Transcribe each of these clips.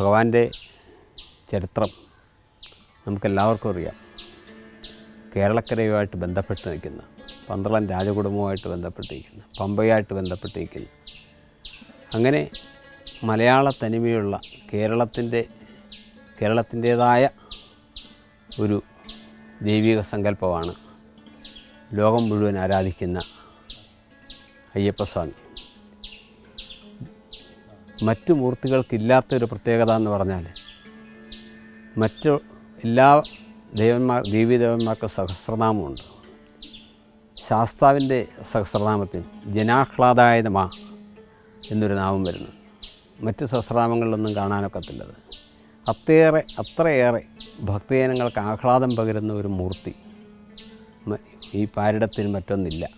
ഭഗവാന്റെ ചരിത്രം നമുക്കെല്ലാവർക്കും അറിയാം. കേരളക്കരയുമായിട്ട് ബന്ധപ്പെട്ട് നിൽക്കുന്ന പന്തളം രാജകുടുംബവുമായിട്ട് ബന്ധപ്പെട്ടിരിക്കുന്ന പമ്പയായിട്ട് പമ്പയുമായിട്ട് ബന്ധപ്പെട്ട് അങ്ങനെ മലയാള തനിമയുള്ള കേരളത്തിന്റെ കേരളത്തിന്റേതായ ഒരു ദൈവിക സങ്കല്പമാണ് ലോകം മുഴുവൻ ആരാധിക്കുന്ന അയ്യപ്പസ്വാമി. മറ്റു മൂർത്തികൾക്കില്ലാത്തൊരു പ്രത്യേകത എന്ന് പറഞ്ഞാൽ മറ്റു എല്ലാ ദേവന്മാർ ദേവീദേവന്മാർക്കും സഹസ്രനാമമുണ്ട്. ശാസ്താവിന്റെ സഹസ്രനാമത്തിൽ ജനാഹ്ലാദായ നമ എന്നൊരു നാമം വരുന്നു. മറ്റു സഹസ്രനാമങ്ങളിലൊന്നും കാണാനൊക്കത്തില്ലത്. അത്രയേറെ അത്രയേറെ ഭക്തജനങ്ങൾക്ക് ആഹ്ലാദം പകരുന്ന ഒരു മൂർത്തി ഈ പാരിടത്തിൽ മറ്റൊന്നില്ല.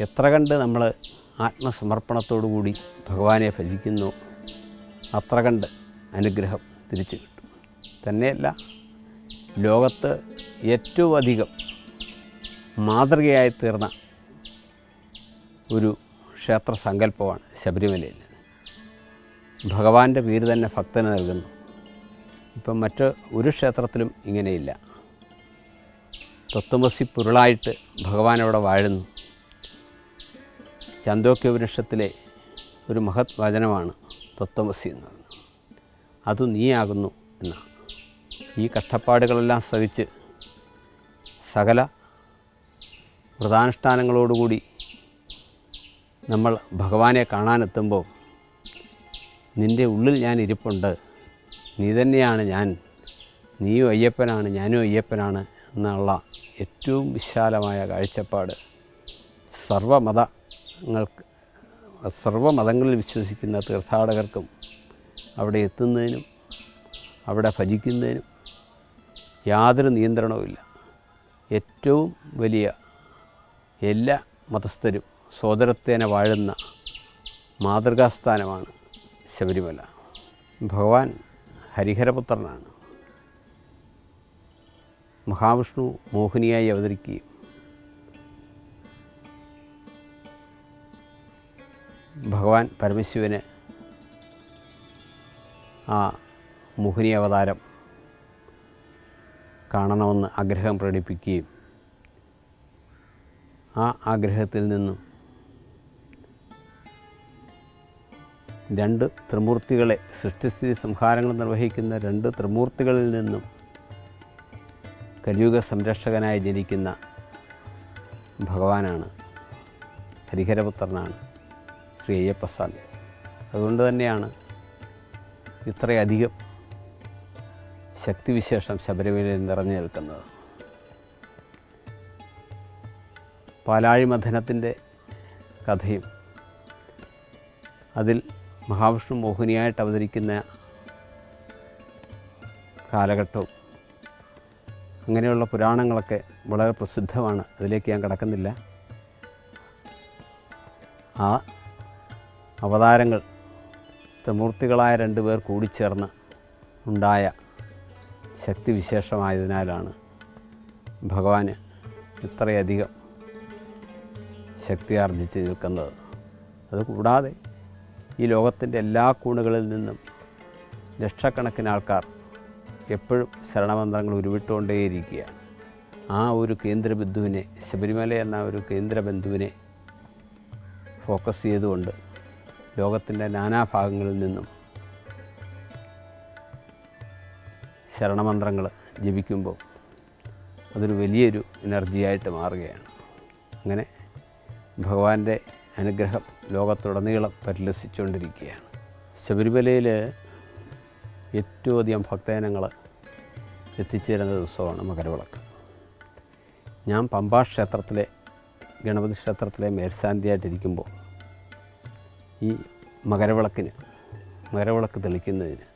എത്ര കണ്ട് നമ്മൾ ആത്മസമർപ്പണത്തോടു കൂടി ഭഗവാനെ ഭജിക്കുന്നു. അത്ര കണ്ട് അനുഗ്രഹം തിരിച്ചു കിട്ടും. തന്നെയല്ല ലോകത്ത് ഏറ്റവും അധികം മാതൃകയായി തീർന്ന ഒരു ക്ഷേത്ര സങ്കല്പമാണ് ശബരിമലയിൽ. ഭഗവാന്റെ പേര് തന്നെ ഭക്തന് നൽകുന്നു. ഇപ്പം മറ്റ് ഒരു ക്ഷേത്രത്തിലും ഇങ്ങനെയില്ല. തത്വമസി പൊരുളായിട്ട് ഭഗവാൻ അവിടെ വാഴുന്നു. ചാന്തോക്യ വൃക്ഷത്തിലെ ഒരു മഹത് വചനമാണ് തത്വമസി എന്ന് പറയുന്നത്. അത് നീയാകുന്നു എന്നാണ്. ഈ കഷ്ടപ്പാടുകളെല്ലാം സഹിച്ച് സകല വ്രതാനുഷ്ഠാനങ്ങളോടുകൂടി നമ്മൾ ഭഗവാനെ കാണാനെത്തുമ്പോൾ നിന്റെ ഉള്ളിൽ ഞാൻ ഇരിപ്പുണ്ട്. നീ തന്നെയാണ് ഞാൻ. നീയും അയ്യപ്പനാണ് ഞാനും അയ്യപ്പനാണ് എന്നുള്ള ഏറ്റവും വിശാലമായ കാഴ്ചപ്പാട് സർവമതങ്ങൾക്ക് സർവമതങ്ങളിൽ വിശ്വസിക്കുന്ന തീർത്ഥാടകർക്കും അവിടെ എത്തുന്നതിനും അവിടെ ഭജിക്കുന്നതിനും യാതൊരു നിയന്ത്രണവുമില്ല. ഏറ്റവും വലിയ എല്ലാ മതസ്ഥരും സോദരത്തേന വാഴുന്ന മാതൃകാസ്ഥാനമാണ് ശബരിമല. ഭഗവാൻ ഹരിഹരപുത്രനാണ്. മഹാവിഷ്ണു മോഹിനിയായി അവതരിക്കുകയും ഭഗവാൻ പരമശിവന് ആ മോഹിനി അവതാരം കാണണമെന്ന് ആഗ്രഹം പ്രകടിപ്പിക്കുകയും ആ ആഗ്രഹത്തിൽ നിന്നും രണ്ട് ത്രിമൂർത്തികളെ സൃഷ്ടിസ്ഥിതി സംഹാരങ്ങൾ നിർവഹിക്കുന്ന രണ്ട് ത്രിമൂർത്തികളിൽ നിന്നും കലിയുഗ സംരക്ഷകനായി ജനിക്കുന്ന ഭഗവാനാണ് ഹരിഹരപുത്രനാണ്. ശ്രീ അയ്യപ്പസ്വാമി അതുകൊണ്ട് തന്നെയാണ് ഇത്രയധികം ശക്തിവിശേഷം ശബരിമലയിൽ നിറഞ്ഞു നിൽക്കുന്നത്. പാലാഴി മഥനത്തിന്റെ കഥയും അതിൽ മഹാവിഷ്ണു മോഹിനിയായിട്ട് അവതരിക്കുന്ന കാലഘട്ടവും അങ്ങനെയുള്ള പുരാണങ്ങളൊക്കെ വളരെ പ്രസിദ്ധമാണ്. അതിലേക്ക് ഞാൻ കടക്കുന്നില്ല. ആ അവതാരങ്ങൾ ത്രിമൂർത്തികളായ രണ്ടുപേർ കൂടിച്ചേർന്ന് ഉണ്ടായ ശക്തിവിശേഷമായതിനാലാണ് ഭഗവാന് ഇത്രയധികം ശക്തി ആർജിച്ച് നിൽക്കുന്നത് അതുകൂടാതെ ഈ ലോകത്തിന്റെ എല്ലാ കൂണുകളിൽ നിന്നും ലക്ഷക്കണക്കിന് ആൾക്കാർ എപ്പോഴും ശരണമന്ത്രങ്ങൾ ഉരുവിട്ടുകൊണ്ടേയിരിക്കുകയാണ് ആ ഒരു കേന്ദ്രബിന്ദുവിനെ ശബരിമല എന്ന ഒരു കേന്ദ്രബിന്ദുവിനെ ഫോക്കസ് ചെയ്തുകൊണ്ട് ലോകത്തിന്റെ നാനാഭാഗങ്ങളിൽ നിന്നും ശരണമന്ത്രങ്ങൾ ജപിക്കുമ്പോൾ അതൊരു വലിയൊരു എനർജിയായിട്ട് മാറുകയാണ്. അങ്ങനെ ഭഗവാന്റെ അനുഗ്രഹം ലോകത്തുടനീളം പരിലസിച്ചുകൊണ്ടിരിക്കുകയാണ്. ശബരിമലയിൽ ഏറ്റവും അധികം ഭക്തജനങ്ങൾ എത്തിച്ചേരുന്ന ദിവസമാണ് മകരവിളക്ക്. ഞാൻ പമ്പാ ക്ഷേത്രത്തിലെ ഗണപതി ക്ഷേത്രത്തിലെ മേൽശാന്തിയായിട്ടിരിക്കുമ്പോൾ ഈ മകരവിളക്കിന് മകരവിളക്ക് തെളിക്കുന്നതിന്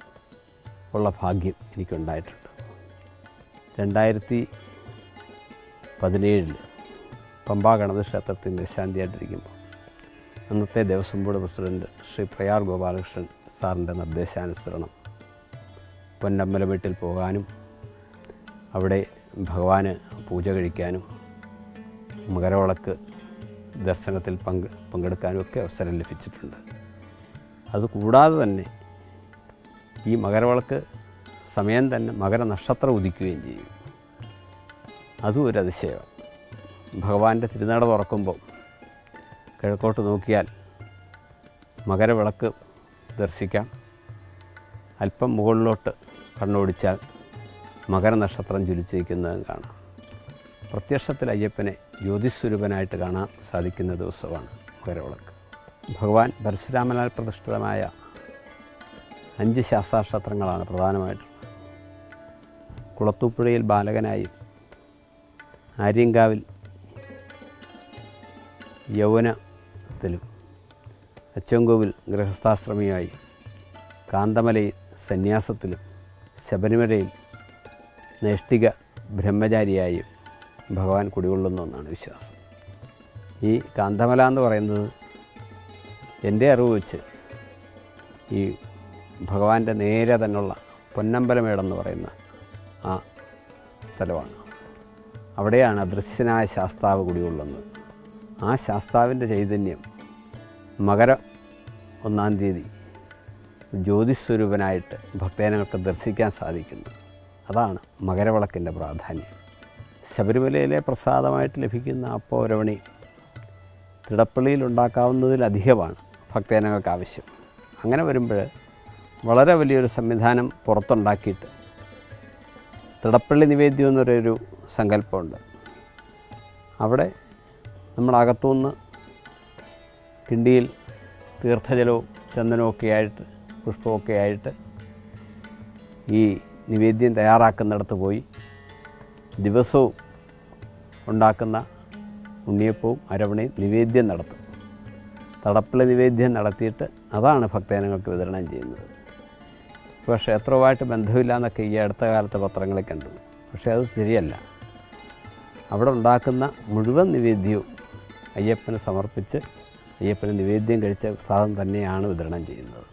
ഉള്ള ഭാഗ്യം എനിക്കുണ്ടായിട്ടുണ്ട്. രണ്ടായിരത്തി പതിനേഴിൽ പമ്പാ ഗണപതി ക്ഷേത്രത്തിൽ മേൽശാന്തിയായിട്ടിരിക്കുമ്പോൾ അന്നത്തെ ദേവസ്വം ബോർഡ് പ്രസിഡന്റ് ശ്രീ പ്രയാർ ഗോപാലകൃഷ്ണൻ സാറിന്റെ നിർദ്ദേശാനുസരണം പൊന്നമ്പല വീട്ടിൽ പോകാനും അവിടെ ഭഗവാന് പൂജ കഴിക്കാനും മകരവിളക്ക് ദർശനത്തിൽ പങ്ക് പങ്കെടുക്കാനും ഒക്കെ അവസരം ലഭിച്ചിട്ടുണ്ട്. അതുകൂടാതെ തന്നെ ഈ മകരവിളക്ക് സമയം തന്നെ മകരനക്ഷത്രം ഉദിക്കുകയും ചെയ്യും. അതും ഒരു അതിശയമാണ് ഭഗവാന്റെ തിരുനട തുറക്കുമ്പോൾ കിഴക്കോട്ട് നോക്കിയാൽ മകരവിളക്ക് ദർശിക്കാം. അല്പം മുകളിലോട്ട് കണ്ണോടിച്ചാൽ മകരനക്ഷത്രം ജ്വലിച്ചിരിക്കുന്നതും കാണാം. പ്രത്യക്ഷത്തിൽ അയ്യപ്പനെ ജ്യോതിസ്വരൂപനായിട്ട് കാണാൻ സാധിക്കുന്ന ദിവസമാണ് മകരവിളക്ക് ഭഗവാൻ പരശുരാമനാൽ പ്രതിഷ്ഠിതമായ അഞ്ച് ശാസ്താക്ഷത്രങ്ങളാണ് പ്രധാനമായിട്ടുള്ളത്. കുളത്തൂപ്പുഴയിൽ ബാലകനായും ആര്യങ്കാവിൽ യൗവനത്തിലും അച്ചൻകോവിൽ ഗൃഹസ്ഥാശ്രമിയായി കാന്തമലയിൽ സന്യാസത്തിലും ശബരിമലയിൽ നൈഷ്ഠിക ബ്രഹ്മചാരിയായും ഭഗവാൻ കുടികൊള്ളുന്നു എന്നാണ് വിശ്വാസം. ഈ കാന്തമല എന്ന് പറയുന്നത് എന്റെ അറിവ് വെച്ച് ഈ ഭഗവാന്റെ നേരെ തന്നെയുള്ള പൊന്നമ്പലമേടെന്ന് പറയുന്ന ആ സ്ഥലമാണ്. അവിടെയാണ് അദൃശ്യനായ ശാസ്താവ് കുടികൊള്ളുന്നത്. ആ ശാസ്താവിന്റെ ചൈതന്യം മകര ഒന്നാം തീയതി ജ്യോതിസ്വരൂപനായിട്ട് ഭക്തജനങ്ങൾക്ക് ദർശിക്കാൻ സാധിക്കുന്നു. അതാണ് മകരവിളക്കിന്റെ പ്രാധാന്യം. ശബരിമലയിലെ പ്രസാദമായിട്ട് ലഭിക്കുന്ന അപ്പോരവണി തിടപ്പള്ളിയിൽ ഉണ്ടാക്കാവുന്നതിലധികമാണ് ഭക്തജനങ്ങൾക്ക് ആവശ്യം അങ്ങനെ വരുമ്പോൾ വളരെ വലിയൊരു സംവിധാനം പുറത്തുണ്ടാക്കിയിട്ട് തിടപ്പള്ളി നിവേദ്യം എന്നൊരു സങ്കല്പമുണ്ട്. അവിടെ നമ്മളകത്തുനിന്ന് കിണ്ടിയിൽ തീർത്ഥജലവും ചന്ദനമൊക്കെ ആയിട്ട് പുഷ്പമൊക്കെ ആയിട്ട് ഈ നിവേദ്യം തയ്യാറാക്കുന്നിടത്ത് പോയി ദിവസവും ഉണ്ടാക്കുന്ന ഉണ്ണിയപ്പവും അരവണയും നിവേദ്യം നടത്തും. തടപ്പിള നിവേദ്യം നടത്തിയിട്ട് അതാണ് ഭക്തജനങ്ങൾക്ക് വിതരണം ചെയ്യുന്നത്. പക്ഷേ ക്ഷേത്രവുമായിട്ട് ബന്ധമില്ല എന്നൊക്കെ ഈ അടുത്ത കാലത്തെ പത്രങ്ങളിൽ കണ്ടു. പക്ഷേ അത് ശരിയല്ല. അവിടെ ഉണ്ടാക്കുന്ന മുഴുവൻ നിവേദ്യവും അയ്യപ്പന് സമർപ്പിച്ച് അയ്യപ്പന് നിവേദ്യം കഴിച്ച സാധനം തന്നെയാണ് വിതരണം ചെയ്യുന്നത്.